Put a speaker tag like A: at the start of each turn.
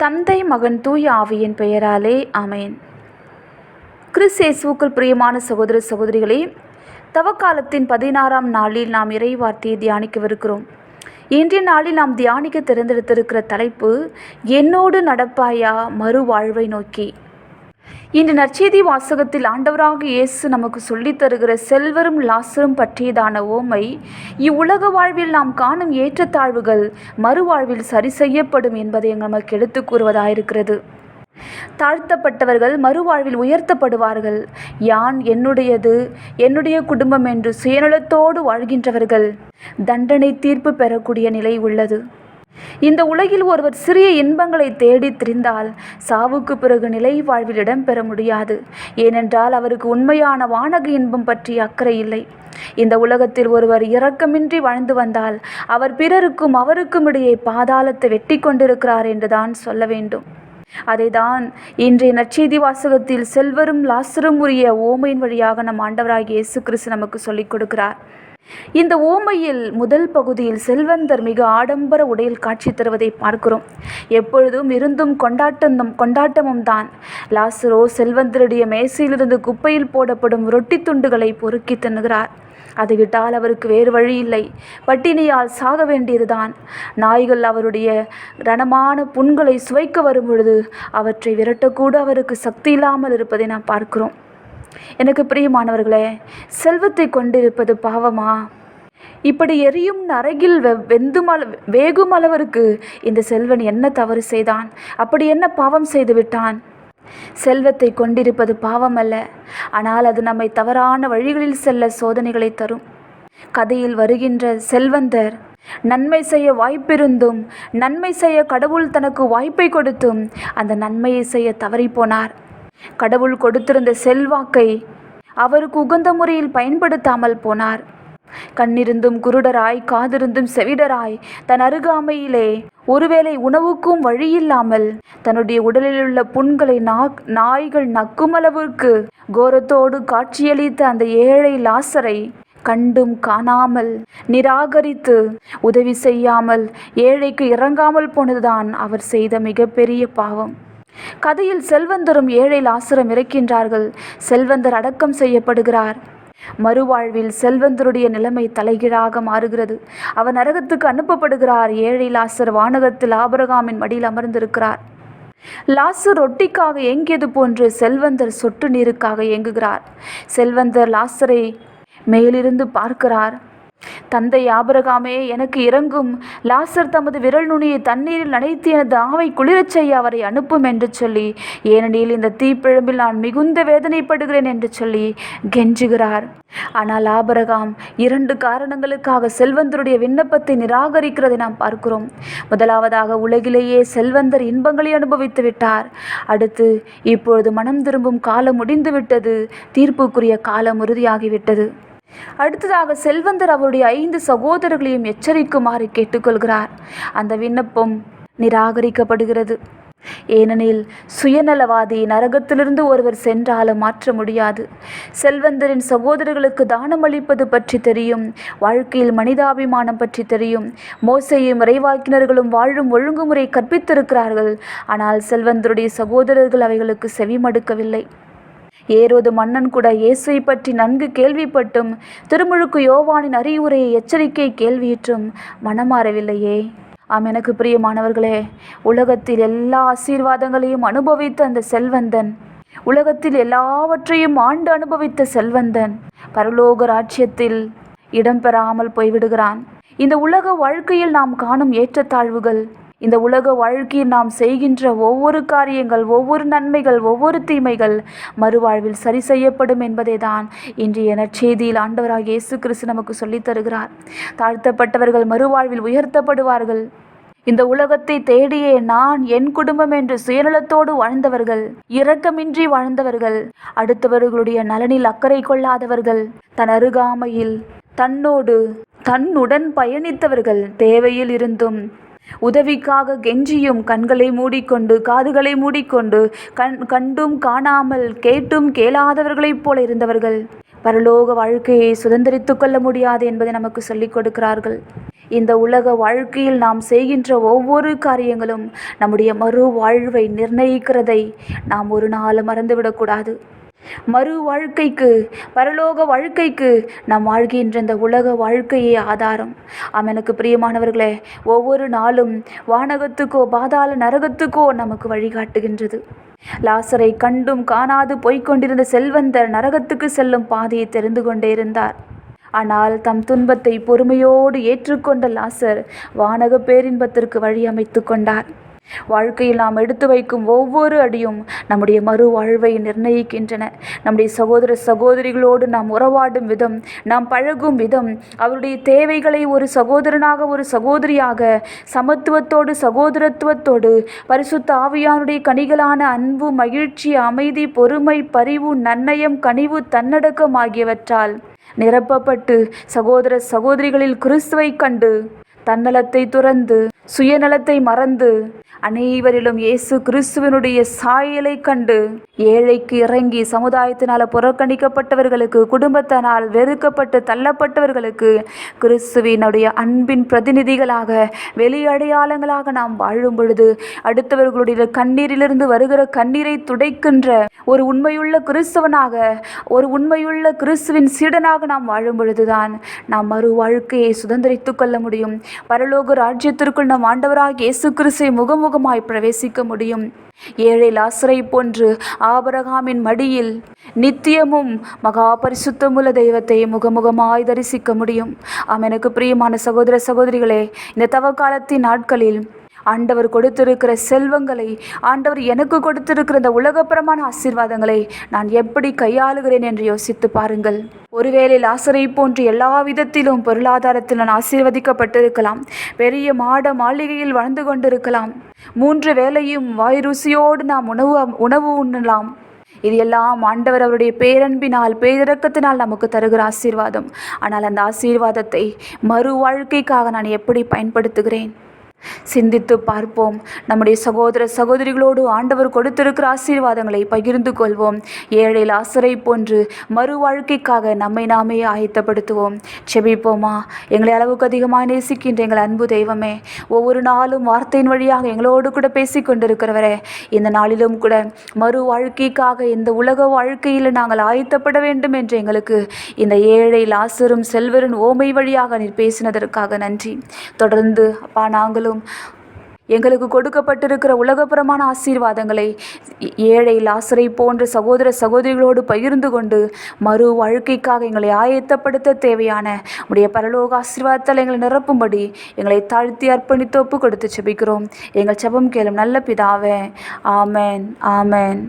A: தந்தை மகன் தூய ஆவியின் பெயராலே அமேன் கிறிஸ் பிரியமான சகோதர சகோதரிகளே தவக்காலத்தின் பதினாறாம் நாளில் நாம் இறைவார்த்தையை தியானிக்கவிருக்கிறோம். இன்றைய நாளில் நாம் தியானிக்க தேர்ந்தெடுத்திருக்கிற தலைப்பு என்னோடு நடப்பாயா மறுவாழ்வை நோக்கி. இன்று நற்செய்தி வாசகத்தில் ஆண்டவராக இயேசு நமக்கு சொல்லித் தருகிற செல்வரும் லாசரும் பற்றியதான ஓமை இவ்வுலக வாழ்வில் நாம் காணும் ஏற்றத்தாழ்வுகள் மறுவாழ்வில் சரி செய்யப்படும் என்பதை நமக்கு எடுத்துக் கூறுவதாயிருக்கிறது. தாழ்த்தப்பட்டவர்கள் மறுவாழ்வில் உயர்த்தப்படுவார்கள். யான் என்னுடையது என்னுடைய குடும்பம் என்று சுயநலத்தோடு வாழ்கின்றவர்கள். தண்டனை தீர்ப்பு பெறக்கூடிய நிலை உள்ளது. இந்த உலகில் ஒருவர் சிறிய இன்பங்களை தேடித் திரிந்தால் சாவுக்கு பிறகு நிலை வாழ்வில் இடம்பெற முடியாது. ஏனென்றால் அவருக்கு உண்மையான வானக இன்பம் பற்றி அக்கறை இல்லை. இந்த உலகத்தில் ஒருவர் இரக்கமின்றி வாழ்ந்து வந்தால் அவர் பிறருக்கும் அவருக்கும் இடையே பாதாளத்தை வெட்டி கொண்டிருக்கிறார் என்றுதான் சொல்ல வேண்டும். அதைதான் இன்றைய நற்செய்தி வாசகத்தில் செல்வரும் லாசரும் உரிய ஓமையின் வழியாக நம் ஆண்டவராகிய இயேசு கிறிஸ்து நமக்கு சொல்லிக் கொடுக்கிறார். இந்த ஓமையில் முதல் பகுதியில் செல்வந்தர் மிக ஆடம்பர உடையில் காட்சி தருவதை பார்க்கிறோம். எப்பொழுதும் இருந்தும் கொண்டாட்டமும் கொண்டாட்டமும் தான். லாசரோ செல்வந்தருடைய மேசையிலிருந்து குப்பையில் போடப்படும் ரொட்டி துண்டுகளை பொறுக்கி தின்னுகிறார். அதை விட்டால் அவருக்கு வேறு வழி இல்லை. பட்டினியால் சாக வேண்டியதுதான். நாய்கள் அவருடைய ரணமான புண்களை சுவைக்க வரும் பொழுது அவற்றை விரட்டக்கூட அவருக்கு சக்தி இல்லாமல் இருப்பதை நாம் பார்க்கிறோம். எனக்கு பிரியமானவர்களே செல்வத்தை கொண்டிருப்பது பாவமா? இப்படி எரியும் நரகில் வெ வெந்துமள வேகும் அளவிற்கு இந்த செல்வன் என்ன தவறு செய்தான்? அப்படி என்ன பாவம் செய்து விட்டான்? செல்வத்தை கொண்டிருப்பது பாவம் அல்ல ஆனால் அது நம்மை தவறான வழிகளில் செல்ல சோதனைகளை தரும். கதையில் வருகின்ற செல்வந்தர் நன்மை செய்ய வாய்ப்பிருந்தும் நன்மை செய்ய கடவுள் தனக்கு வாய்ப்பை கொடுத்தும் அந்த நன்மையை செய்ய தவறிப்போனார் கடவுள் கொடுத்திருந்த செல்வாக்கை அவருக்கு உகந்த முறையில் பயன்படுத்தாமல் போனார். கண்ணிருந்தும் குருடராய் காதிருந்தும் செவிடராய் தன் அருகாமையிலே ஒருவேளை உணவுக்கும் வழியில்லாமல் தன்னுடைய உடலில் உள்ள புண்களை நா நாய்கள் நக்கும் அளவிற்கு கோரத்தோடு காட்சியளித்த அந்த ஏழை லாசரை கண்டும் காணாமல் நிராகரித்து உதவி செய்யாமல் ஏழைக்கு இறங்காமல் போனதுதான் அவர் செய்த மிகப்பெரிய பாவம். கதையில் செல்வந்தரும் ஏழை லாசரம் இறக்கின்றார்கள். செல்வந்தர் அடக்கம் செய்யப்படுகிறார். மறுவாழ்வில் செல்வந்தருடைய நிலைமை தலைகீழாக மாறுகிறது. அவர் நரகத்துக்கு அனுப்பப்படுகிறார். ஏழை லாசர் வானகத்தில் ஆபரகாமின் மடியில் அமர்ந்திருக்கிறார். லாசர் ரொட்டிக்காக ஏங்கியது போன்று செல்வந்தர் சொட்டு நீருக்காக ஏங்குகிறார். செல்வந்தர் லாசரை மேலிருந்து பார்க்கிறார். தந்தை ஆபரகாமே எனக்கு இறங்கும் லாசர் தமது விரல் நுனியை தண்ணீரில் நனைத்து எனது ஆவை குளிரச் செய்ய அவரை அனுப்பும் என்று சொல்லி ஏனெனில் இந்த தீப்பிழம்பில் நான் மிகுந்த வேதனைப்படுகிறேன் என்று சொல்லி கெஞ்சுகிறார். ஆனால் ஆபரகாம் இரண்டு காரணங்களுக்காக செல்வந்தருடைய விண்ணப்பத்தை நிராகரிக்கிறதை நாம் பார்க்கிறோம். முதலாவதாக உலகிலேயே செல்வந்தர் இன்பங்களை அனுபவித்து விட்டார். அடுத்து இப்பொழுது மனம் திரும்பும் காலம் முடிந்துவிட்டது. தீர்ப்புக்குரிய காலம் உறுதியாகிவிட்டது. அடுத்ததாக செல்வந்தர் அவருடைய ஐந்து சகோதரர்களையும் எச்சரிக்குமாறு கேட்டுக்கொள்கிறார். அந்த விண்ணப்பம் நிராகரிக்கப்படுகிறது. ஏனெனில் சுயநலவாதி நரகத்திலிருந்து ஒருவர் சென்றாலும் மாற்ற முடியாது. செல்வந்தரின் சகோதரர்களுக்கு தானம் அளிப்பது பற்றி தெரியும் வாழ்க்கையில் மனிதாபிமானம் பற்றி தெரியும் மோசையும் இறைவாக்கினர்களும் வாழும் ஒழுங்குமுறை கற்பித்திருக்கிறார்கள். ஆனால் செல்வந்தருடைய சகோதரர்கள் அவைகளுக்கு செவிமடுக்கவில்லை. ஏரோது மன்னன் கூட இயேசுவை பற்றி நன்கு கேள்விப்பட்டும் திருமுழுக்கு யோவானின் அறிவுரையை எச்சரிக்கை கேள்வியிற்றும் மனமாறவில்லையே. ஆம் எனக்கு பிரியமானவர்களே உலகத்தில் எல்லா ஆசீர்வாதங்களையும் அனுபவித்த அந்த செல்வந்தன் உலகத்தில் எல்லாவற்றையும் ஆண்டு அனுபவித்த செல்வந்தன் பரலோக ராஜ்யத்தில் இடம்பெறாமல் போய்விடுகிறான். இந்த உலக வாழ்க்கையில் நாம் காணும் ஏற்றத்தாழ்வுகள் இந்த உலக வாழ்க்கையில் நாம் செய்கின்ற ஒவ்வொரு காரியங்கள் ஒவ்வொரு நன்மைகள் ஒவ்வொரு தீமைகள் மறுவாழ்வில் சரி செய்யப்படும் என்பதை தான் இன்றைய நற்செய்தியில் ஆண்டவராக இயேசு கிறிஸ்து நமக்கு சொல்லித் தருகிறார். தாழ்த்தப்பட்டவர்கள் மறுவாழ்வில் உயர்த்தப்படுவார்கள். இந்த உலகத்தை தேடியே நான் என் குடும்பம் என்று சுயநலத்தோடு வாழ்ந்தவர்கள் இரக்கமின்றி வாழ்ந்தவர்கள் அடுத்தவர்களுடைய நலனில் அக்கறை கொள்ளாதவர்கள் தன் அருகாமையில் தன்னோடு தன்னுடன் பயணித்தவர்கள் தேவையில் இருந்தும் உதவிக்காக கெஞ்சியும் கண்களை மூடிக்கொண்டு காதுகளை மூடிக்கொண்டு கண் கண்டும் காணாமல் கேட்டும் கேளாதவர்களைப் போல இருந்தவர்கள். பரலோக வாழ்க்கையை சுதந்திரித்து கொள்ள முடியாது என்பதை நமக்கு சொல்லிக் கொடுக்கிறார்கள். இந்த உலக வாழ்க்கையில் நாம் செய்கின்ற ஒவ்வொரு காரியங்களும் நம்முடைய மறு வாழ்வை நிர்ணயிக்கிறதை நாம் ஒரு நாள் மறந்துவிடக்கூடாது மறு வாழ்க்கைக்கு பரலோக வாழ்க்கைக்கு நாம் வாழ்கின்ற இந்த உலக வாழ்க்கையே ஆதாரம். அவனுக்கு பிரியமானவர்களே ஒவ்வொரு நாளும் வானகத்துக்கோ பாதாள நரகத்துக்கோ நமக்கு வழிகாட்டுகின்றது. லாசரை கண்டும் காணாது போய்கொண்டிருந்த செல்வந்தர் நரகத்துக்கு செல்லும் பாதையை தெரிந்து கொண்டே இருந்தார். ஆனால் தம் துன்பத்தை பொறுமையோடு ஏற்றுக்கொண்ட லாசர் வானக பேரின்பத்திற்கு வழி அமைத்து கொண்டார். வாழ்க்கையில் நாம் எடுத்து வைக்கும் ஒவ்வொரு அடியும் நம்முடைய மறு வாழ்வை நிர்ணயிக்கின்றன. நம்முடைய சகோதர சகோதரிகளோடு நாம் உறவாடும் விதம் நாம் பழகும் விதம் அவருடைய தேவைகளை ஒரு சகோதரனாக ஒரு சகோதரியாக சமத்துவத்தோடு சகோதரத்துவத்தோடு பரிசுத்த ஆவியானுடைய கனிகளான அன்பு மகிழ்ச்சி அமைதி பொறுமை பரிவு நன்னயம் கனிவு தன்னடக்கம் ஆகியவற்றால் நிரப்பப்பட்டு சகோதர சகோதரிகளில் கிறிஸ்துவை கண்டு தன்னலத்தை துறந்து சுயநலத்தை மறந்து அனைவரிலும் இயேசு கிறிஸ்துவனுடைய சாயலை கண்டு ஏழைக்கு இறங்கி சமுதாயத்தினால் புறக்கணிக்கப்பட்டவர்களுக்கு குடும்பத்தினால் வெறுக்கப்பட்டு தள்ளப்பட்டவர்களுக்கு கிறிஸ்துவினுடைய அன்பின் பிரதிநிதிகளாக வெளியடையாளங்களாக நாம் வாழும் பொழுது அடுத்தவர்களுடைய கண்ணீரிலிருந்து வருகிற கண்ணீரை துடைக்கின்ற ஒரு உண்மையுள்ள கிறிஸ்தவனாக ஒரு உண்மையுள்ள கிறிஸ்துவின் சீடனாக நாம் வாழும் பொழுதுதான் நாம் மறு வாழ்க்கையை சுதந்திரித்துக் கொள்ள முடியும். பரலோக ராஜ்யத்திற்குள் நம் ஆண்டவராக இயேசு கிறிஸ்துவை சுமூகமாய் பிரவேசிக்க முடியும். ஏழை லாசரை போன்று ஆபரகாமின் மடியில் நித்தியமும் மகா பரிசுத்தமுள்ள தெய்வத்தை முகமுகமாய் தரிசிக்க முடியும். ஆம் எனக்கு பிரியமான சகோதர சகோதரிகளே இந்த தவக்காலத்தின் நாட்களில் ஆண்டவர் கொடுத்திருக்கிற செல்வங்களை ஆண்டவர் எனக்கு கொடுத்திருக்கிற இந்த உலகப்புறமான ஆசீர்வாதங்களை நான் எப்படி கையாளுகிறேன் என்று யோசித்து பாருங்கள். ஒருவேளை லாசரை போன்று எல்லா விதத்திலும் பொருளாதாரத்தில் நான் ஆசீர்வதிக்கப்பட்டிருக்கலாம். பெரிய மாட மாளிகையில் வாழ்ந்து கொண்டிருக்கலாம். மூன்று வேளையும் வாய் ருசியோடு நாம் உணவு உணவு உண்ணலாம். இது எல்லாம் ஆண்டவர் அவருடைய பேரன்பினால் பேரிறக்கத்தினால் நமக்கு தருகிற ஆசீர்வாதம். ஆனால் அந்த ஆசீர்வாதத்தை மறு வாழ்க்கைக்காக நான் எப்படி பயன்படுத்துகிறேன்? சிந்தித்து பார்ப்போம். நம்முடைய சகோதர சகோதரிகளோடு ஆண்டவர் கொடுத்திருக்கிற ஆசீர்வாதங்களை பகிர்ந்து கொள்வோம். ஏழை லாசரை போன்று மறு வாழ்க்கைக்காக நம்மை நாமே ஆயத்தப்படுத்துவோம். செபிப்போமா? எங்களை அளவுக்கு அதிகமாக நேசிக்கின்ற எங்கள் அன்பு தெய்வமே ஒவ்வொரு நாளும் வார்த்தையின் வழியாக எங்களோடு கூட பேசி கொண்டிருக்கிறவரே இந்த நாளிலும் கூட மறு வாழ்க்கைக்காக இந்த உலக வாழ்க்கையில் நாங்கள் ஆயத்தப்பட வேண்டும் என்று எங்களுக்கு இந்த ஏழை லாசரும் செல்வரும் ஓமை வழியாக நீர் பேசினதற்காக நன்றி. தொடர்ந்து அப்பா நாங்களும் எங்களுக்கு கொடுக்கப்பட்டிருக்கிற உலகப்புறமான ஆசீர்வாதங்களை ஏழை லாசரை போன்ற சகோதர சகோதரிகளோடு பகிர்ந்து கொண்டு மறு வாழ்க்கைக்காக எங்களை ஆயத்தப்படுத்த தேவையான உடைய பரலோக ஆசீர்வாதத்தால் எங்களை நிரப்பும்படி எங்களை தாழ்த்தி அர்ப்பணித்து ஒப்பு கொடுத்து செபிக்கிறோம். எங்கள் செபம் கேளும் நல்ல பிதாவே. ஆமேன். ஆமேன்.